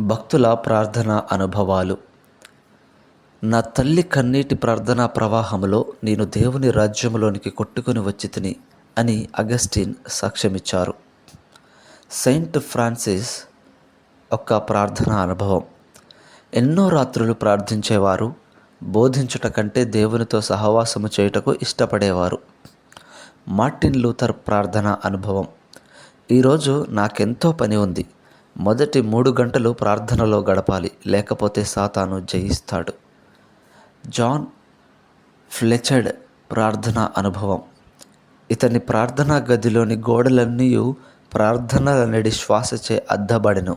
భక్తుల ప్రార్థన అనుభవాలు. నా తల్లి కన్నీటి ప్రార్థనా ప్రవాహంలో నేను దేవుని రాజ్యములోనికి కొట్టుకుని వచ్చి తిని అని అగస్టిన్ సాక్ష్యమిచ్చారు. సెయింట్ ఫ్రాన్సిస్ ఒక ప్రార్థన అనుభవం. ఎన్నో రాత్రులు ప్రార్థించేవారు బోధించుట కంటే దేవునితో సహవాసము చేయుటకు ఇష్టపడేవారు. మార్టిన్ లూథర్ ప్రార్థన అనుభవం. ఈరోజు నాకెంతో పని ఉంది. మొదటి మూడు గంటలు ప్రార్థనలో గడపాలి లేకపోతే సాతాను జయిస్తాడు. జాన్ ఫ్లెచర్డ్ ప్రార్థన అనుభవం. ఇతని ప్రార్థనా గదిలోని గోడలన్నీ ప్రార్థనలనడి శ్వాసచే అద్దబడెను.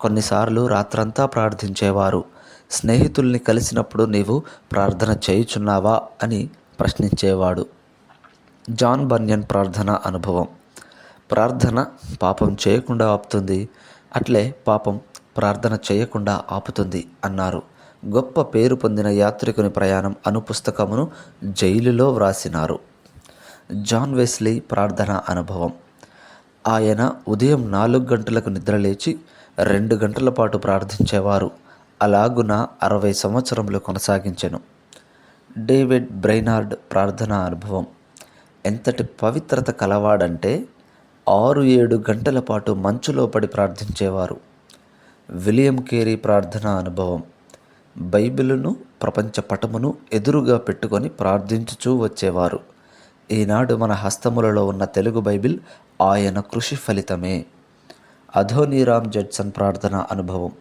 కొన్నిసార్లు రాత్రంతా ప్రార్థించేవారు స్నేహితుల్ని కలిసినప్పుడు నీవు ప్రార్థన చేయుచున్నావా? అని ప్రశ్నించేవాడు. జాన్ బన్యన్ ప్రార్థన అనుభవం. ప్రార్థన పాపం చేయకుండా ఆపుతుంది. అట్లే పాపం ప్రార్థన చేయకుండా ఆపుతుంది అన్నారు. గొప్ప పేరు పొందిన యాత్రికుని ప్రయాణం అను పుస్తకమును జైలులో వ్రాసినారు. జాన్ వెస్లీ ప్రార్థన అనుభవం. ఆయన ఉదయం నాలుగు గంటలకు నిద్రలేచి రెండు గంటల పాటు ప్రార్థించేవారు. అలాగున అరవై సంవత్సరములు కొనసాగించెను. డేవిడ్ బ్రైనార్డ్ ప్రార్థన అనుభవం. ఎంతటి పవిత్రత కలవాడంటే ఆరు ఏడు గంటల పాటు మంచులో పడి ప్రార్థించేవారు. విలియం కేరీ ప్రార్థన అనుభవం. బైబిలును ప్రపంచ పటమును ఎదురుగా పెట్టుకొని ప్రార్థించుచూ వచ్చేవారు. ఈనాడు మన హస్తములలో ఉన్న తెలుగు బైబిల్ ఆయన కృషి ఫలితమే. అధోనీరామ్ జడ్సన్ ప్రార్థన అనుభవం.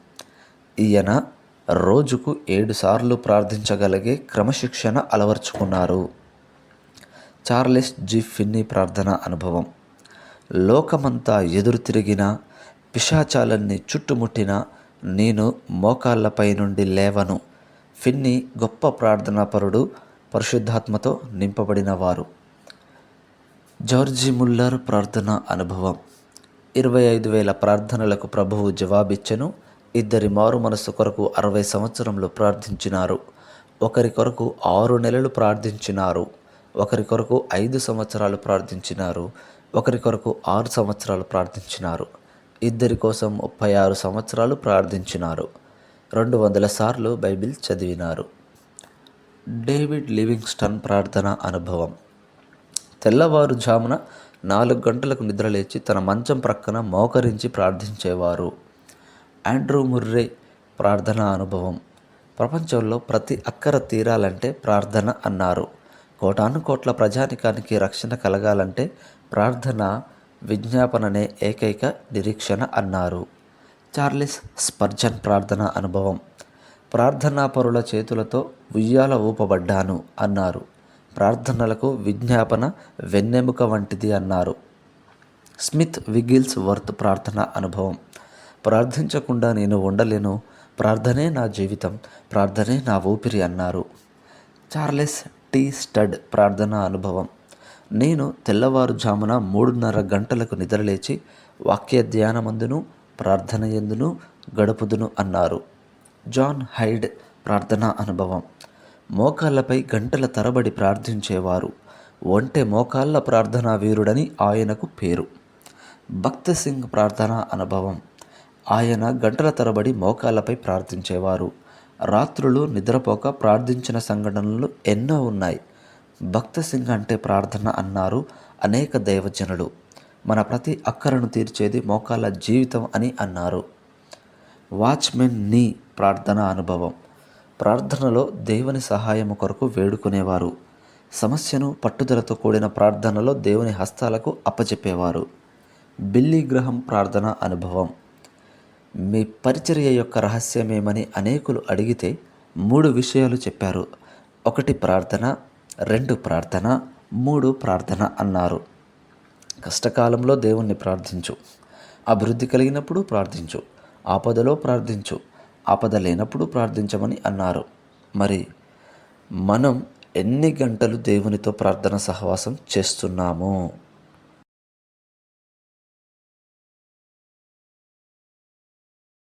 ఈయన రోజుకు ఏడుసార్లు ప్రార్థించగలిగే క్రమశిక్షణ అలవర్చుకున్నారు. Charles G. ఫిన్నీ ప్రార్థన అనుభవం. లోకమంతా ఎదురు తిరిగిన పిశాచాలన్నీ చుట్టుముట్టిన నేను మోకాళ్ళపై నుండి లేవను. ఫిన్ని గొప్ప ప్రార్థనాపరుడు పరిశుద్ధాత్మతో నింపబడిన వారు. జార్జి ముల్లర్ ప్రార్థన అనుభవం. ఇరవై ఐదు వేల ప్రార్థనలకు ప్రభువు జవాబిచ్చెను. ఇద్దరి మారు మనసు కొరకు అరవై సంవత్సరంలో ప్రార్థించినారు. ఒకరి కొరకు ఆరు నెలలు ప్రార్థించినారు. ఒకరి కొరకు ఐదు సంవత్సరాలు ప్రార్థించినారు. ఒకరి కొరకు ఆరు సంవత్సరాలు ప్రార్థించినారు. ఇద్దరి కోసం ముప్పై ఆరు సంవత్సరాలు ప్రార్థించినారు. రెండు వందల సార్లు బైబిల్ చదివినారు. డేవిడ్ లివింగ్స్టన్ ప్రార్థన అనుభవం. తెల్లవారుజామున నాలుగు గంటలకు నిద్రలేచి తన మంచం ప్రక్కన మోకరించి ప్రార్థించేవారు. ఆండ్రూ ముర్రే ప్రార్థన అనుభవం. ప్రపంచంలో ప్రతి అక్కర తీరాలంటే ప్రార్థన అన్నారు. కోటాను కోట్ల ప్రజానికానికి రక్షణ కలగాలంటే ప్రార్థన విజ్ఞాపననే ఏకైక నిరీక్షణ అన్నారు. చార్లెస్ స్పర్జన్ ప్రార్థన అనుభవం. ప్రార్థనాపరుల చేతులతో ఉయ్యాల ఊపబడ్డాను అన్నారు. ప్రార్థనలకు విజ్ఞాపన వెన్నెముక వంటిది అన్నారు. స్మిత్ విగిల్స్ వర్త్ ప్రార్థన అనుభవం. ప్రార్థించకుండా నేను ఉండలేను ప్రార్థనే నా జీవితం ప్రార్థనే నా ఊపిరి అన్నారు. చార్లెస్ టీ స్టడ్ ప్రార్థనా అనుభవం. నేను తెల్లవారుజామున మూడున్నర గంటలకు నిద్రలేచి వాక్య ధ్యానమందును ప్రార్థన ఎందును గడుపుదును అన్నారు. జాన్ హైడ్ ప్రార్థనా అనుభవం. మోకాళ్ళపై గంటల తరబడి ప్రార్థించేవారు. ఒంటె మోకాళ్ళ ప్రార్థనా వీరుడని ఆయనకు పేరు. భక్త సింగ్ ప్రార్థనా అనుభవం. ఆయన గంటల తరబడి మోకాళ్ళపై ప్రార్థించేవారు. రాత్రులు నిద్రపోక ప్రార్థించిన సంఘటనలు ఎన్నో ఉన్నాయి. భక్త సింగ్ అంటే ప్రార్థన అన్నారు అనేక దైవజనులు. మన ప్రతి అక్కరను తీర్చేది మోకాళ్ళ జీవితం అని అన్నారు. వాచ్మెన్ నీ ప్రార్థన అనుభవం. ప్రార్థనలో దేవుని సహాయము కొరకు వేడుకునేవారు. సమస్యను పట్టుదలతో కూడిన ప్రార్థనలో దేవుని హస్తాలకు అప్పచెప్పేవారు బిల్లీ గ్రహం ప్రార్థన అనుభవం. మీ పరిచర్య యొక్క రహస్యమేమని అనేకులు అడిగితే మూడు విషయాలు చెప్పారు. ఒకటి ప్రార్థన రెండు ప్రార్థన మూడు ప్రార్థన అన్నారు. కష్టకాలంలో దేవుణ్ణి ప్రార్థించు. అభివృద్ధి కలిగినప్పుడు ప్రార్థించు. ఆపదలో ప్రార్థించు. ఆపద లేనప్పుడు ప్రార్థించమని అన్నారు. మరి మనం ఎన్ని గంటలు దేవునితో ప్రార్థన సహవాసం చేస్తున్నాము?